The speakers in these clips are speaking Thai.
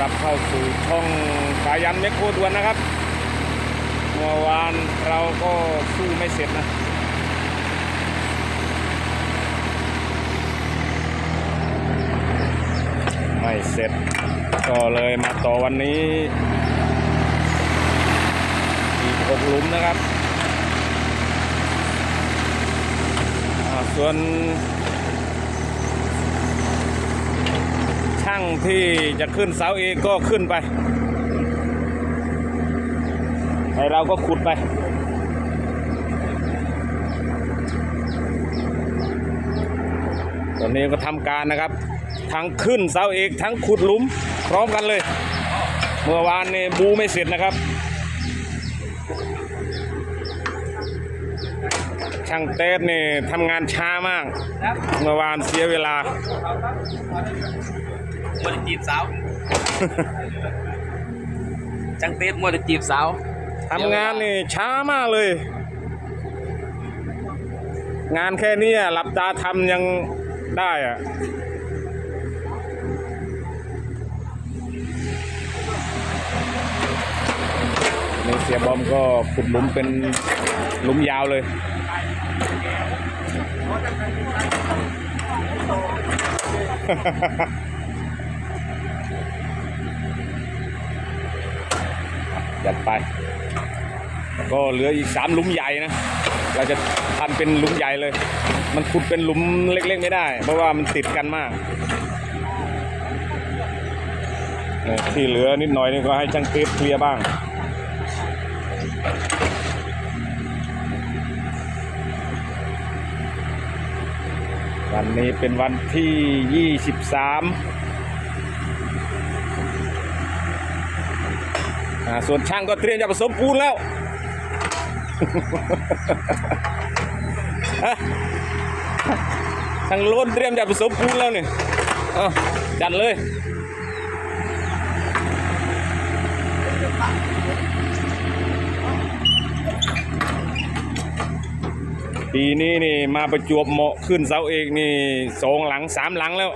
รับเข้าสู่ช่องสายันเมคโครดวนนะครับ เมื่อวานเราก็สู้ไม่เสร็จนะ ไม่เสร็จ ก็เลยมาต่อวันนี้ อีกหกหลุมนะครับ ส่วน ช่างที่จะขึ้นเสาเอกก็ขึ้นไปไอเราก็ขุดไป ตอนนี้ก็ทำการนะครับ ทั้งขึ้นเสาเอกทั้งขุดหลุมพร้อมกันเลย เมื่อวานนี่บูไม่เสร็จนะครับ ช่างเต้นี่ทำงานช้ามาก เมื่อวานเสียเวลามัวแต่จีบสาวจังเต็ดมัวแต่จีบสาวทำงานนี่ช้ามากเลย งานแค่เนี้ยหลับตาทำยังได้อะนี่เสียบอมก็ขุดหลุมเป็นหลุมยาวเลย จัดไป ก็เหลืออีกสามหลุมใหญ่นะ เราจะทำเป็นหลุมใหญ่เลย มันขุดเป็นหลุมเล็กๆไม่ได้ เพราะว่ามันติดกันมาก ที่เหลือนิดหน่อยนี่ก็ให้ช่างเทปเคลียร์บ้าง วันนี้เป็นวันที่ 23อ่าส่วนช่างก็เตรียมจะผสมปูนแล้วฮะช่างล้นเตรียมจะผสมปูนแล้วเนี่เอาจัดเลย ปีนี้นี่มาประจวบเหมาะขึ้นเสาเอกนี่สองหลังสามหลังแล้ว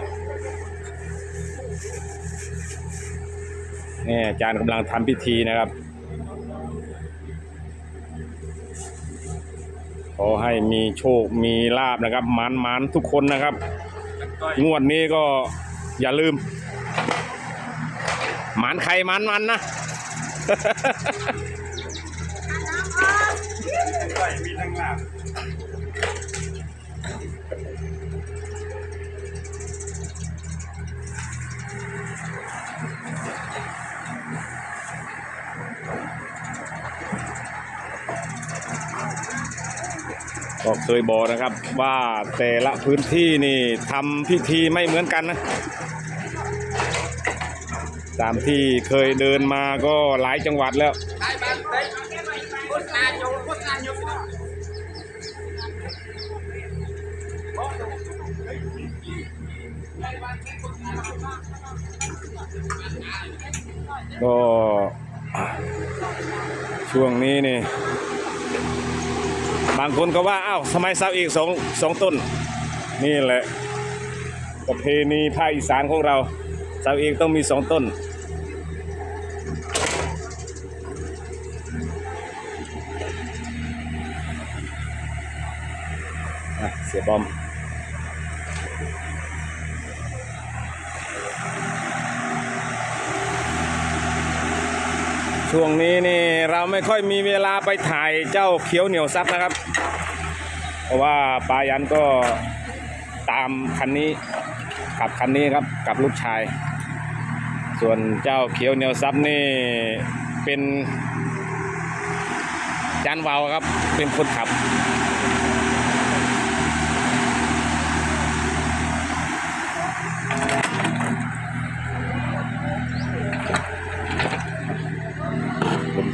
นี่อาจารย์กำลังทำพิธีนะครับ ขอให้มีโชคมีลาบนะครับหมันมันทุกคนนะครับ งวดนี้ก็อย่าลืม หมันใครหมันมันนะ ก็เคยบอกนะครับว่าแต่ละพื้นที่นี่ทำพิธีไม่เหมือนกันนะตามที่เคยเดินมาก็หลายจังหวัดแล้ว ก็ช่วงนี้นี่ บางคนก็ว่าอ้าวทำไมเสาอีกสองสองต้น นี่แหละประเพณีภาคอีสานของเราเสาเอกต้องมีสองต้นเสียบอม ช่วงนี้นี่เราไม่ค่อยมีเวลาไปถ่ายเจ้าเขียวเหนียวซับนะครับ เพราะว่าปายันก็ตามคันนี้ขับคันนี้ครับกับลูกชาย ส่วนเจ้าเขียวเหนียวซับนี่เป็นจานวาวครับเป็นคนขับ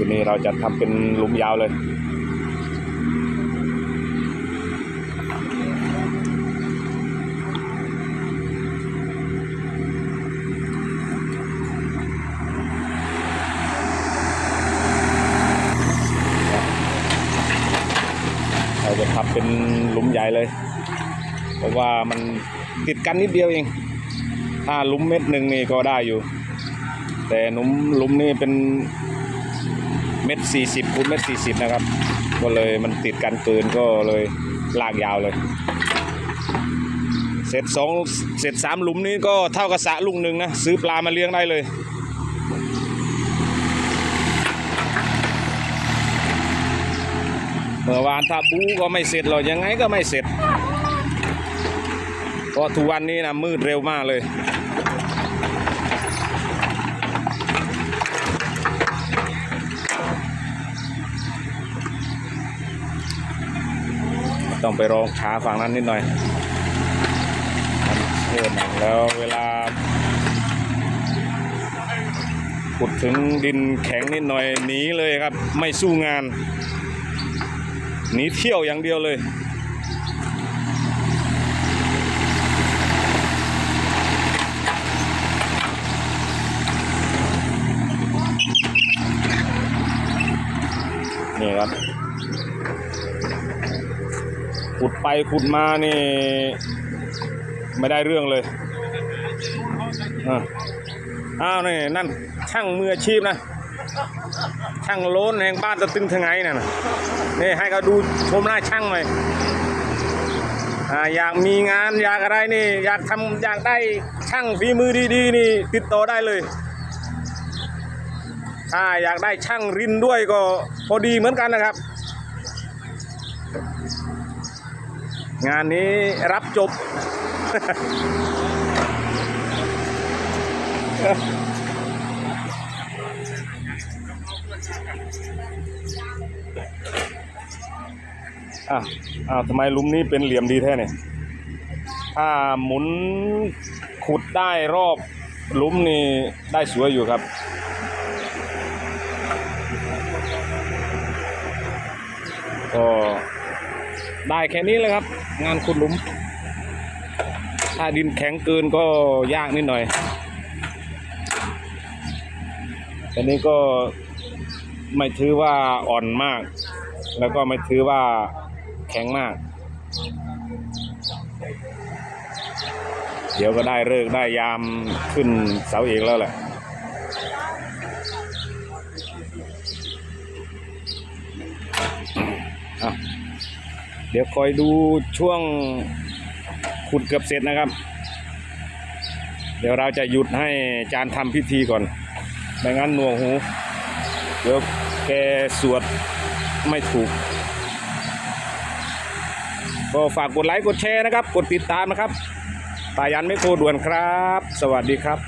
หลุมตัวนี้เราจะทำเป็นหลุมยาวเลย เราจะทำเป็นหลุมใหญ่เลย เพราะว่ามันติดกันนิดเดียวเองถ้าหลุมเม็ดหนึ่งนี่ก็ได้อยู่ แต่หนุ่มหลุมนี่เป็น เม็ดสี่สิบคูณเม็ดสี่สิบนะครับ ก็เลยมันติดกันเกินก็เลยลากยาวเลย เสร็จสองเสร็จสามหลุมนี้ก็เท่ากับสะลุงหนึ่งนะ ซื้อปลามาเลี้ยงได้เลยเมื่อวานถ้าบูก็ไม่เสร็จหรอกยังไงก็ไม่เสร็จเพราะทุกวันนี้นะมืดเร็วมากเลย ต้องไปรองขาฝั่งนั้นนิดหน่อยเพื่อนแล้วเวลาขุดถึงดินแข็งนิดหน่อยหนีเลยครับ ไม่สู้งานหนีเที่ยวอย่างเดียวเลยนี่ครับ ขุดไปขุดมานี่ ไม่ได้เรื่องเลยอ้าวนี่นั่น ช่างมืออาชีพนะ ช่างโลนแห่งบ้านตะตึงทงไงน่ะนะนี่ให้เขาดูชมหน้าช่างหน่อยาอยากมีงานอยากอะไรนี่ อยากทำอยากได้ช่างฝีมือดีๆ นี่ ติดต่อได้เลย ถ้าอยากได้ช่างรินด้วยก็พอดีเหมือนกันนะครับ งานนี้รับจบอะอ้าวทำไมลุมนี้เป็นเหลี่ยมดีแท้เนี่ย ถ้าหมุนขุดได้รอบลุมนี่ได้สวยอยู่ครับก็ ได้แค่นี้เลยครับ งานขุดหลุม ถ้าดินแข็งเกินก็ยากนิดหน่อยอันนี้ก็ไม่ถือว่าอ่อนมาก แล้วก็ไม่ถือว่าแข็งมาก เดี๋ยวก็ได้เลิกได้ยามขึ้นเสาเอกแล้วแหละอะ เดี๋ยวคอยดูช่วงขุดเกือบเสร็จนะครับ เดี๋ยวเราจะหยุดให้จานทำพิธีก่อน ไม่งั้นหนวกหู เดี๋ยวแกสวดไม่ถูก ก็ฝากกดไลค์กดแชร์นะครับ กดติดตามนะครับปายันไม่โคด่วนครับ สวัสดีครับ